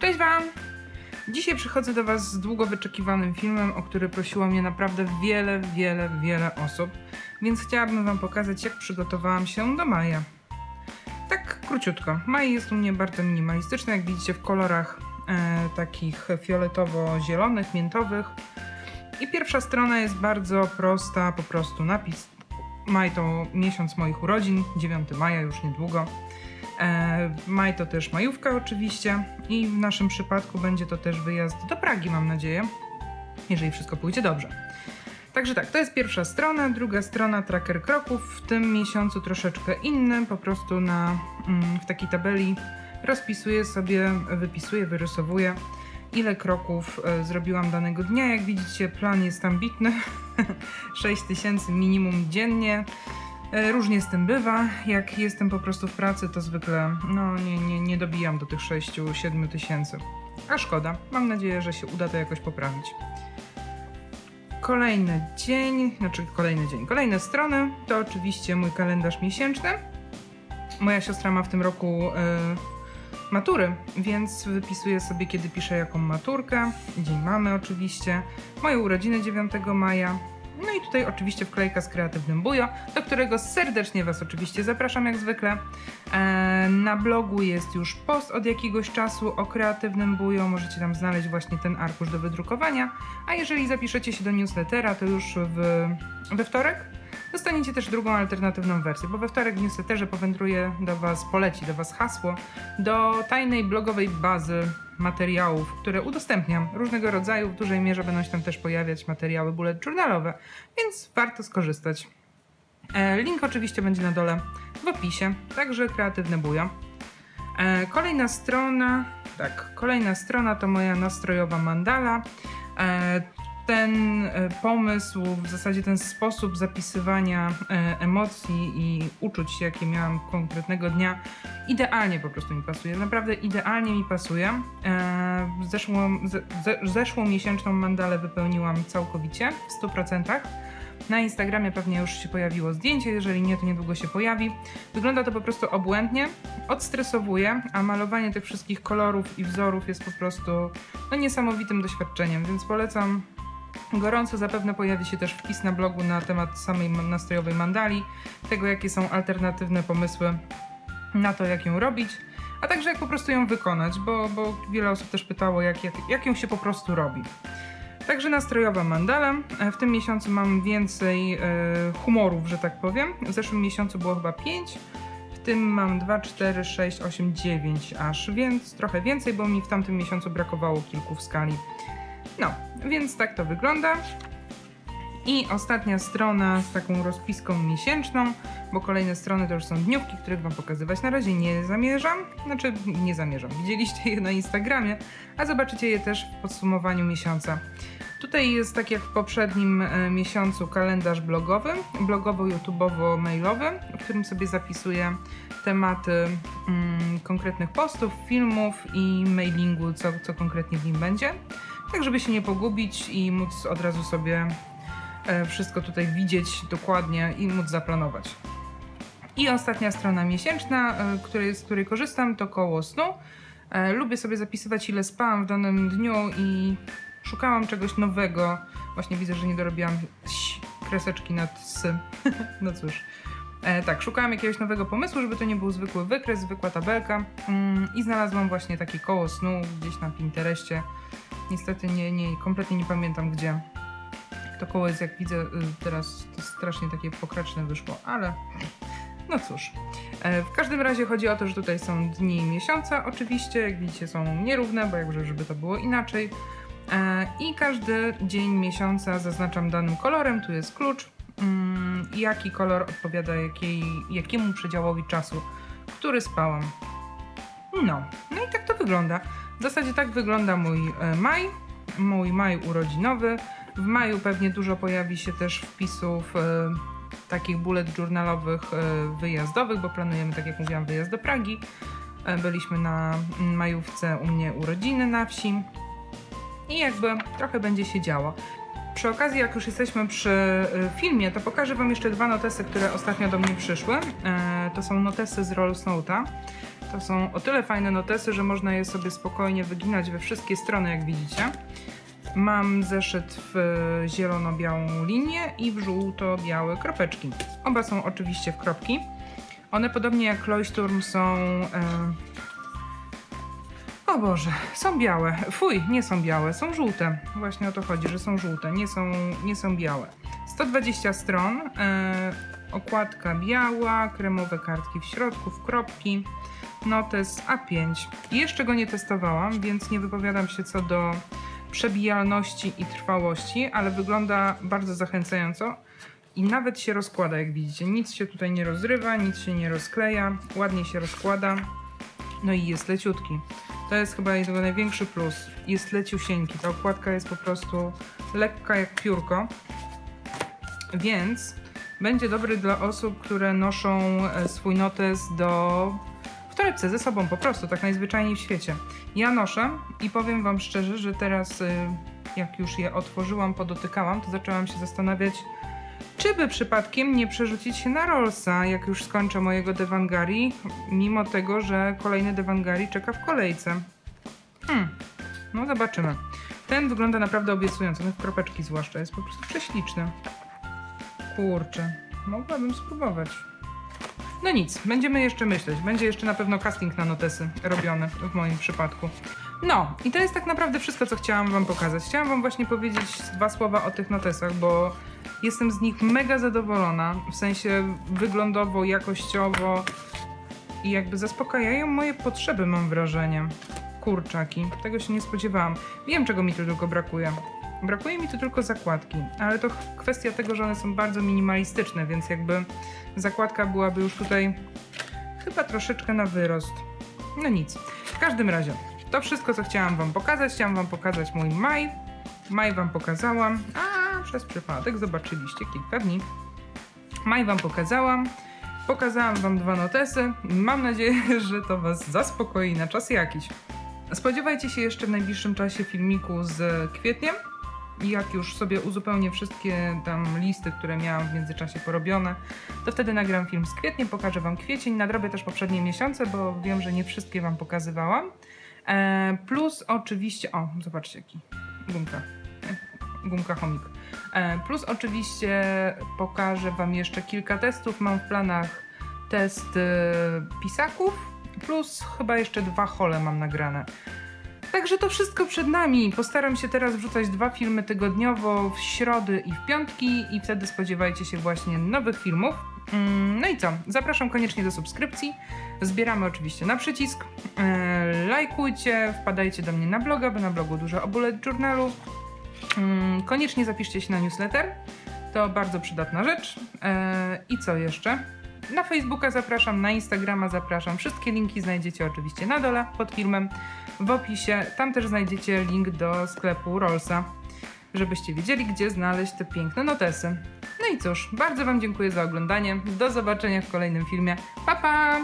Cześć Wam! Dzisiaj przychodzę do Was z długo wyczekiwanym filmem, o który prosiło mnie naprawdę wiele, wiele, wiele osób, więc chciałabym Wam pokazać, jak przygotowałam się do maja. Tak króciutko. Maj jest u mnie bardzo minimalistyczny, jak widzicie w kolorach e, takich fioletowo-zielonych, miętowych. I pierwsza strona jest bardzo prosta, po prostu napis. Maj to miesiąc moich urodzin, 9 maja już niedługo. E, maj to też majówka oczywiście i w naszym przypadku będzie to też wyjazd do Pragi, mam nadzieję, jeżeli wszystko pójdzie dobrze. Także tak, to jest pierwsza strona, druga strona tracker kroków, w tym miesiącu troszeczkę inny, po prostu na, mm, w takiej tabeli rozpisuję sobie, wypisuję, wyrysowuję ile kroków e, zrobiłam danego dnia. Jak widzicie plan jest ambitny, 6000 minimum dziennie. E, Różnie z tym bywa. Jak jestem po prostu w pracy, to zwykle no, nie, nie, nie dobijam do tych 6-7 tysięcy. A szkoda. Mam nadzieję, że się uda to jakoś poprawić. Kolejny dzień, znaczy kolejny dzień, kolejne strony to oczywiście mój kalendarz miesięczny. Moja siostra ma w tym roku e, matury, więc wypisuję sobie, kiedy piszę jaką maturkę. Dzień mamy oczywiście. Moje urodziny 9 maja. No i tutaj oczywiście wklejka z kreatywnym bujo, do którego serdecznie Was oczywiście zapraszam jak zwykle. E, na blogu jest już post od jakiegoś czasu o kreatywnym bujo, możecie tam znaleźć właśnie ten arkusz do wydrukowania. A jeżeli zapiszecie się do newslettera, to już w, we wtorek dostaniecie też drugą alternatywną wersję, bo we wtorek w newsletterze powędruje do Was, poleci do Was hasło do tajnej blogowej bazy materiałów, które udostępniam różnego rodzaju. W dużej mierze będą się tam też pojawiać materiały bullet journalowe, więc warto skorzystać. E, Link oczywiście będzie na dole w opisie, także kreatywne bujo. E, Kolejna strona, tak, kolejna strona to moja nastrojowa mandala. Ten e, pomysł, w zasadzie ten sposób zapisywania e, emocji i uczuć, jakie miałam konkretnego dnia, idealnie po prostu mi pasuje. Naprawdę idealnie mi pasuje. E, Zeszłą, ze, ze- zeszłą miesięczną mandalę wypełniłam całkowicie w 100%. Na Instagramie pewnie już się pojawiło zdjęcie, jeżeli nie, to niedługo się pojawi. Wygląda to po prostu obłędnie, odstresowuje, a malowanie tych wszystkich kolorów i wzorów jest po prostu no, niesamowitym doświadczeniem, więc polecam gorąco. Zapewne pojawi się też wpis na blogu na temat samej nastrojowej mandali, tego jakie są alternatywne pomysły na to, jak ją robić, a także jak po prostu ją wykonać, bo, bo wiele osób też pytało, jak, jak, jak ją się po prostu robi. Także nastrojowa mandala. W tym miesiącu mam więcej e, humorów, że tak powiem. W zeszłym miesiącu było chyba 5. W tym mam 2, 4, 6, 8, 9 aż, więc trochę więcej, bo mi w tamtym miesiącu brakowało kilku w skali. No, więc tak to wygląda. I ostatnia strona z taką rozpiską miesięczną, bo kolejne strony to już są dniówki, których Wam pokazywać na razie nie zamierzam. Znaczy, nie zamierzam. Widzieliście je na Instagramie, a zobaczycie je też w podsumowaniu miesiąca. Tutaj jest tak jak w poprzednim e, miesiącu kalendarz blogowy, blogowo-youtubowo-mailowy, w którym sobie zapisuję tematy mm, konkretnych postów, filmów i mailingu, co, co konkretnie w nim będzie. Tak, żeby się nie pogubić i móc od razu sobie e, wszystko tutaj widzieć dokładnie i móc zaplanować. I ostatnia strona miesięczna, e, której, z której korzystam, to koło snu. E, Lubię sobie zapisywać, ile spałam w danym dniu i szukałam czegoś nowego. Właśnie widzę, że nie dorobiłam kreseczki nad s. no cóż. E, tak, szukałam jakiegoś nowego pomysłu, żeby to nie był zwykły wykres, zwykła tabelka. Mm, I znalazłam właśnie takie koło snu gdzieś na Pinterestie. Niestety nie, nie, kompletnie nie pamiętam gdzie. To koło jest, jak widzę, y, teraz to strasznie takie pokraczne wyszło, ale no cóż. E, W każdym razie chodzi o to, że tutaj są dni miesiąca, oczywiście, jak widzicie, są nierówne, bo jakże, żeby to było inaczej. E, I każdy dzień miesiąca zaznaczam danym kolorem, tu jest klucz, mm, i jaki kolor odpowiada jakiej, jakiemu przedziałowi czasu, który spałam. No, no i tak to wygląda. W zasadzie tak wygląda mój e, maj, mój maj urodzinowy. W maju pewnie dużo pojawi się też wpisów e, takich bullet journalowych e, wyjazdowych, bo planujemy, tak jak mówiłam, wyjazd do Pragi. Byliśmy na mm, majówce u mnie urodziny na wsi i jakby trochę będzie się działo. Przy okazji, jak już jesteśmy przy filmie, to pokażę Wam jeszcze dwa notesy, które ostatnio do mnie przyszły. To są notesy z Roll Snowta. To są o tyle fajne notesy, że można je sobie spokojnie wyginać we wszystkie strony, jak widzicie. Mam zeszyt w zielono-białą linię i w żółto-białe kropeczki. Oba są oczywiście w kropki. One podobnie jak Leuchtturm są... E... O Boże, są białe. Fuj, nie są białe, są żółte. Właśnie o to chodzi, że są żółte, nie są, nie są białe. 120 stron, e... okładka biała, kremowe kartki w środku, w kropki, notes A5. Jeszcze go nie testowałam, więc nie wypowiadam się co do przebijalności i trwałości, ale wygląda bardzo zachęcająco i nawet się rozkłada, jak widzicie. Nic się tutaj nie rozrywa, nic się nie rozkleja, ładnie się rozkłada. No i jest leciutki. To jest chyba jego największy plus. Jest leciusieńki. Ta okładka jest po prostu lekka jak piórko. Więc będzie dobry dla osób, które noszą e, swój notes do torebce ze sobą po prostu, tak najzwyczajniej w świecie. Ja noszę i powiem Wam szczerze, że teraz y, jak już je otworzyłam, podotykałam, to zaczęłam się zastanawiać, czy by przypadkiem nie przerzucić się na Rollsa, jak już skończę mojego Devangari, mimo tego, że kolejny Devangari czeka w kolejce. Hmm, no zobaczymy. Ten wygląda naprawdę obiecująco, ten w kropeczki zwłaszcza, jest po prostu prześliczny. Kurczę, mogłabym spróbować. No nic, będziemy jeszcze myśleć. Będzie jeszcze na pewno casting na notesy robiony w moim przypadku. No, i to jest tak naprawdę wszystko, co chciałam Wam pokazać. Chciałam Wam właśnie powiedzieć dwa słowa o tych notesach, bo jestem z nich mega zadowolona. W sensie wyglądowo, jakościowo i jakby zaspokajają moje potrzeby, mam wrażenie. Kurczaki, tego się nie spodziewałam. Wiem, czego mi tu tylko brakuje. Brakuje mi tu tylko zakładki, ale to kwestia tego, że one są bardzo minimalistyczne, więc jakby zakładka byłaby już tutaj chyba troszeczkę na wyrost. No nic. W każdym razie, to wszystko, co chciałam Wam pokazać. Chciałam Wam pokazać mój maj. Maj Wam pokazałam, a przez przypadek zobaczyliście kilka dni. Maj Wam pokazałam. Pokazałam Wam dwa notesy. Mam nadzieję, że to Was zaspokoi na czas jakiś. Spodziewajcie się jeszcze w najbliższym czasie filmiku z kwietniem jak już sobie uzupełnię wszystkie tam listy, które miałam w międzyczasie porobione, to wtedy nagram film z kwietniem, pokażę Wam kwiecień, nadrobię też poprzednie miesiące, bo wiem, że nie wszystkie Wam pokazywałam. E, plus oczywiście, o, zobaczcie jaki, gumka, e, gumka chomik. E, plus oczywiście pokażę Wam jeszcze kilka testów, mam w planach test pisaków, plus chyba jeszcze dwa hole mam nagrane. Także to wszystko przed nami. Postaram się teraz wrzucać dwa filmy tygodniowo w środy i w piątki i wtedy spodziewajcie się właśnie nowych filmów. Mm, no i co? Zapraszam koniecznie do subskrypcji. Zbieramy oczywiście na przycisk. E, lajkujcie, wpadajcie do mnie na bloga, bo na blogu dużo o bullet journalu. Mm, koniecznie zapiszcie się na newsletter. To bardzo przydatna rzecz. E, I co jeszcze? Na Facebooka zapraszam, na Instagrama zapraszam. Wszystkie linki znajdziecie oczywiście na dole pod filmem, w opisie. Tam też znajdziecie link do sklepu Rollsa, żebyście wiedzieli, gdzie znaleźć te piękne notesy. No i cóż, bardzo Wam dziękuję za oglądanie. Do zobaczenia w kolejnym filmie. Pa pa!